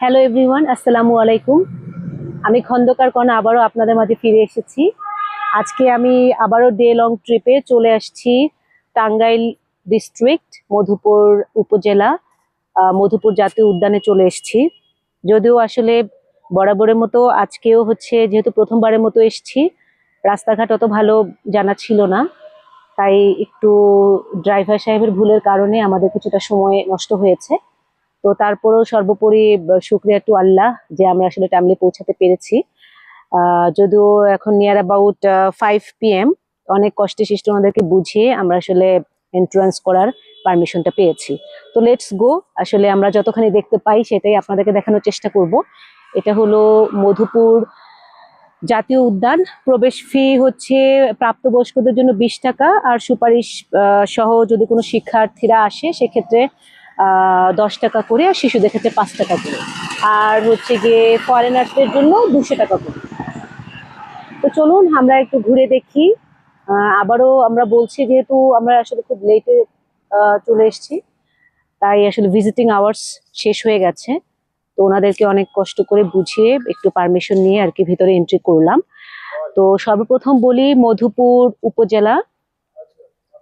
Hello everyone আসসালামু আলাইকুম। আমি খন্দকার কণা আবারও আপনাদের মাঝে ফিরে এসেছি। আজকে আমি আবারও ডে লং ট্রিপে চলে আসছি টাঙ্গাইল ডিস্ট্রিক্ট মধুপুর উপজেলা মধুপুর জাতীয় উদ্যানে চলে এসেছি। যদিও আসলে বরাবরের মতো আজকেও হচ্ছে, যেহেতু প্রথমবারের মতো এসেছি, রাস্তাঘাট অত ভালো জানা ছিল না। তাই একটু ড্রাইভার সাহেবের ভুলের কারণে আমাদের কিছুটা সময় নষ্ট হয়েছে। তো তারপরেও সর্বোপরি শুক্রিয়া টু আল্লাহ যে আমরা আসলে টাইমলি পৌঁছাতে পেরেছি। যদিও এখন near about five P M অনেক কষ্টে সৃষ্ট ওনাদেরকে বুঝিয়ে আমরা আসলে এন্ট্রান্স করার পারমিশনটা পেয়েছি। তো লেটস গো আসলে আমরা যতখানি দেখতে পাই সেটাই আপনাদেরকে দেখানোর চেষ্টা করব। এটা হলো মধুপুর জাতীয় উদ্যান, প্রবেশ ফি হচ্ছে প্রাপ্তবয়স্কদের জন্য বিশ টাকা, আর সুপারিশ সহ যদি কোনো শিক্ষার্থীরা আসে, সেক্ষেত্রে দশ টাকা করে আর শিশুদের ক্ষেত্রে পাঁচ টাকা করে। আর হচ্ছে গিয়ে ফরেনার্সদের জন্য দুশো টাকা করে। তো চলুন, আমরা একটু ঘুরে দেখি। আবারও আমরা বলছি যেহেতু আমরা আসলে খুব লেটে চলে এসেছি, তাই আসলে ভিজিটিং আওয়ার্স শেষ হয়ে গেছে। তো ওনাদেরকে অনেক কষ্ট করে বুঝিয়ে একটু পারমিশন নিয়ে আর কি ভিতরে এন্ট্রি করলাম। তো সর্বপ্রথম বলি, মধুপুর উপজেলা।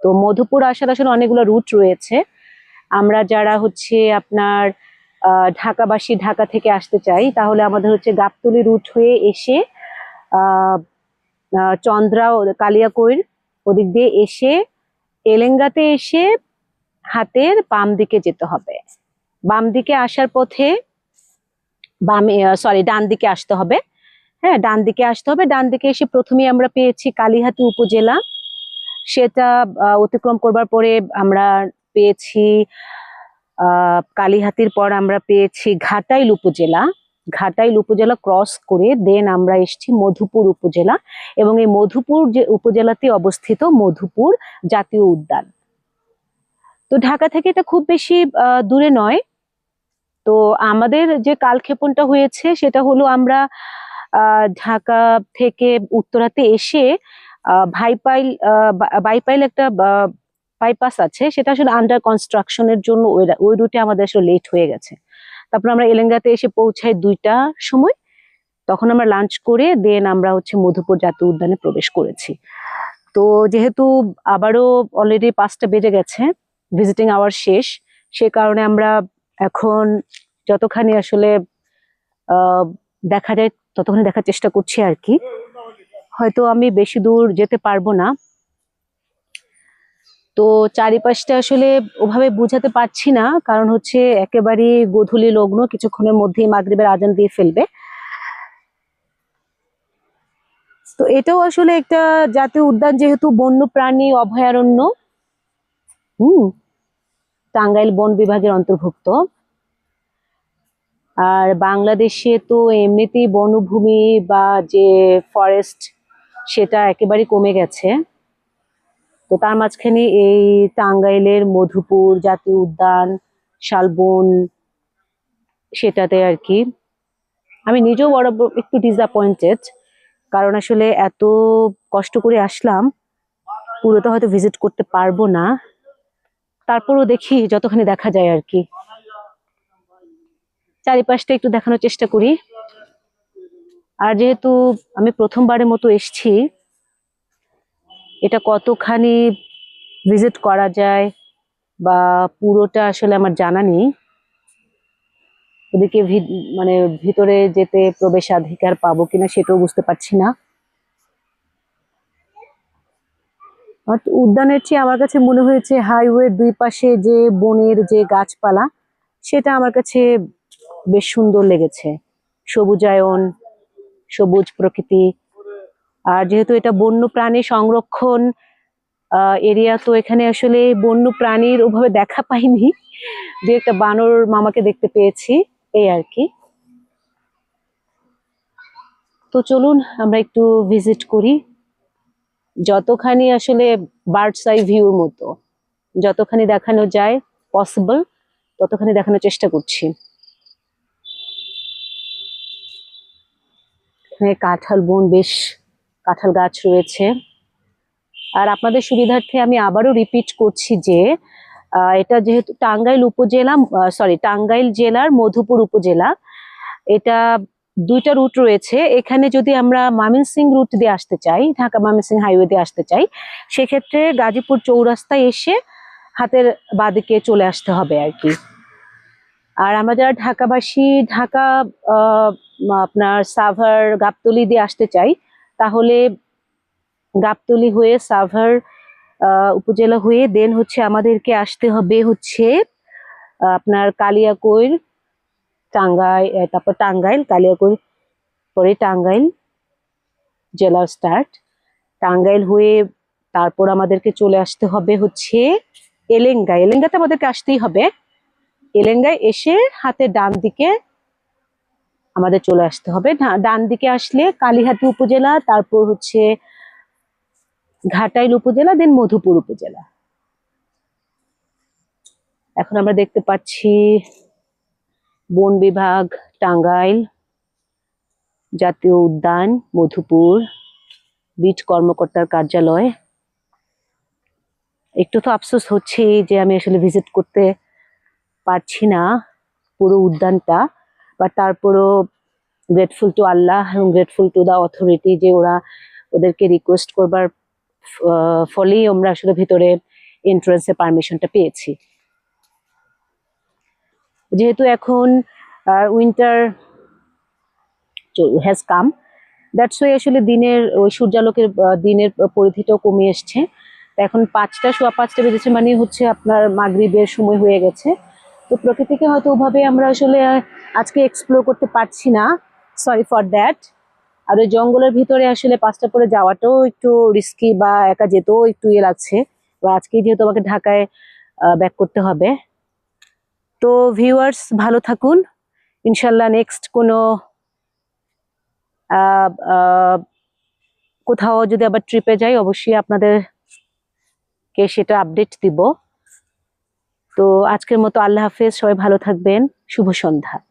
তো মধুপুর আসার আসলে অনেকগুলো রুট রয়েছে। আমরা যারা হচ্ছে আপনার ঢাকাবাসী ঢাকা থেকে আসতে চাই, তাহলে আমাদের হচ্ছে গাবতলি রুট হয়ে এসে চন্দ্রা কালিয়াকৈর ওদিক দিয়ে এসে, এলেঙ্গাতে এসে হাতের বাম দিকে যেতে হবে। বাম দিকে আসার পথে বামে সরি ডান দিকে আসতে হবে। হ্যাঁ ডান দিকে আসতে হবে। ডান দিকে এসে প্রথমেই আমরা পেয়েছি কালীহাতি উপজেলা। সেটা অতিক্রম করবার পরে আমরা পেয়েছি কালীহাতির পর আমরা পেয়েছি ঘাটাইল উপজেলা। ঘাটাইল উপজেলা ক্রস করে দেন আমরা এসেছি মধুপুর উপজেলা এবং এই মধুপুর যে উপজেলাতে অবস্থিত মধুপুর জাতীয় উদ্যান। তো ঢাকা থেকে এটা খুব বেশি দূরে নয়। তো আমাদের যে কালক্ষেপণটা হয়েছে সেটা হলো আমরা ঢাকা থেকে উত্তরাতে এসে ভাইপাইল বাইপাইল একটা বাইপাস আছে, সেটা আসলে আন্ডার কনস্ট্রাকশনের জন্য ওই ওই রুটে আমাদের আসলে লেট হয়ে গেছে। তারপর আমরা এলেঙ্গাতে এসে পৌঁছাই দুইটা সময়, তখন আমরা লাঞ্চ করে দেন আমরা হচ্ছে মধুপুর জাতীয় উদ্যানে প্রবেশ করেছি। তো যেহেতু আবারও অলরেডি পাঁচটা বেজে গেছে ভিজিটিং আওয়ার শেষ, সে কারণে আমরা এখন যতখানি আসলে দেখা যায় ততখানি দেখার চেষ্টা করছি আর কি। হয়তো আমি বেশি দূর যেতে পারব না তো চারিপাশটা আসলে ওভাবে বুঝাতে পারছি না। কারণ হচ্ছে একেবারে গোধূলি লগ্ন, কিছুক্ষণের মধ্যেই মাগরিবের আজান দিয়ে ফেলবে। তো এটাও আসলে একটা জাতীয় উদ্যান, যেহেতু বন্যপ্রাণী অভয়ারণ্য। হুম, টাঙ্গাইল বন বিভাগের অন্তর্ভুক্ত। আর বাংলাদেশে তো এমনিতেই বনভূমি বা যে ফরেস্ট সেটা একেবারে কমে গেছে। তো তার মাঝখানে এই টাঙ্গাইলের মধুপুর জাতীয় উদ্যান, শালবন, সেটাতে আর কি। আমি নিজেও বরাবর একটু ডিসঅ্যাপয়েন্টেড কারণ আসলে এত কষ্ট করে আসলাম পুরোটা হয়তো ভিজিট করতে পারব না। তারপরও দেখি যতখানি দেখা যায় আর কি। চারিপাশটা একটু দেখানোর চেষ্টা করি। আর যেহেতু আমি প্রথমবারের মতো এসছি এটা কতখানি ভিজিট করা যায় বা পুরোটা আসলে আমার জানা নেই। ওদিকে মানে ভিতরে যেতে প্রবেশাধিকার পাবো কিনা সেটাও বুঝতে পারছি না। উদ্যানের চেয়ে আমার কাছে মনে হয়েছে হাইওয়ের দুই পাশে যে বনের যে গাছপালা, সেটা আমার কাছে বেশ সুন্দর লেগেছে। সবুজায়ন, সবুজ প্রকৃতি আর যেহেতু এটা বন্য প্রাণী সংরক্ষণ এরিয়া, তো এখানে আসলে বন্য প্রাণীর ওভাবে দেখা পাইনি। যে একটা বানর মামাকে দেখতে পেয়েছি, এই আর কি। তো চলুন, আমরা একটু ভিজিট করি। যতখানি আসলে বার্ডস আই ভিউর মতো, যতখানি দেখানো যায় পসিবল ততখানি দেখানোর চেষ্টা করছি। এখানে কাঁঠাল বন বেশ কাঁঠাল গাছ রয়েছে। আর আপনাদের সুবিধার্থে আমি আবারও রিপিট করছি যে এটা যেহেতু টাঙ্গাইল উপজেলা সরি টাঙ্গাইল জেলার মধুপুর উপজেলা। এটা দুইটা রুট রয়েছে। এখানে যদি আমরা মামিনসিং রুট দিয়ে আসতে চাই, ঢাকা মামিনসিং হাইওয়ে দিয়ে আসতে চাই, সেক্ষেত্রে গাজীপুর চৌরাস্তায় এসে হাতের বাদিকে চলে আসতে হবে আর কি। আর আমরা যারা ঢাকাবাসী, ঢাকা আপনার সাভার, গাবতলি দিয়ে আসতে চাই তাহলে গাবতলি হয়ে সাভার উপজেলা হয়ে দেন হচ্ছে আমাদেরকে আসতে হবে হচ্ছে আপনার কালিয়াকৈর টাঙ্গাইল আহ, তারপর টাঙ্গাইল কালিয়াকৈর পরে টাঙ্গাইল জেলা স্টার্ট টাঙ্গাইল হয়ে তারপর আমাদেরকে চলে আসতে হবে হচ্ছে এলেঙ্গা এলেঙ্গাতে আমাদেরকে আসতেই হবে। এলেঙ্গায় এসে হাতে ডান দিকে আমাদের চলে আসতে হবে। ডান দিকে আসলে কালীহাটি উপজেলা, তারপর হচ্ছে ঘাটাইল উপজেলা দেন মধুপুর উপজেলা। এখন আমরা দেখতে পাচ্ছি বন বিভাগ, টাঙ্গাইল, জাতীয় উদ্যান, মধুপুর বিট কর্মকর্তার কার্যালয়। একটু তো আফসোস হচ্ছে যে আমি আসলে ভিজিট করতে পারছি না পুরো উদ্যানটা। বাট তারপরও গ্রেটফুল টু আল্লাহ এবং গ্রেটফুল টু দা অথরিটি যে ওরা ওদেরকে রিকোয়েস্ট করবার ফলেই আমরা আসলে ভিতরে এন্ট্রান্সের পারমিশনটা পেয়েছি। যেহেতু এখন winter has come that's why আসলে দিনের, ওই সূর্যালোকের দিনের পরিধিটাও কমে এসছে। এখন পাঁচটা সোয়া পাঁচটা বেজেছে মানে হচ্ছে আপনার মাগরিবের সময় হয়ে গেছে। তো প্রকৃতিকে হয়তো ওভাবে আমরা আসলে আজকে এক্সপ্লোর করতে পারছি না সরি ফর দ্যাট আর ওই জঙ্গলের ভিতরে আসলে পাঁচটা পরে যাওয়াটাও একটু রিস্কি বা একা যেতেও একটু ইয়ে লাগছে। এবার আজকেই যেহেতু আমাকে ঢাকায় ব্যাক করতে হবে। তো ভিউয়ার্স ভালো থাকুন। ইনশাল্লাহ নেক্সট কোনো কোথাও যদি আবার ট্রিপে যাই, অবশ্যই আপনাদেরকে সেটা আপডেট দিব। তো আজকের মতো আল্লাহ হাফেজ, সবাই ভালো থাকবেন। শুভ সন্ধ্যা।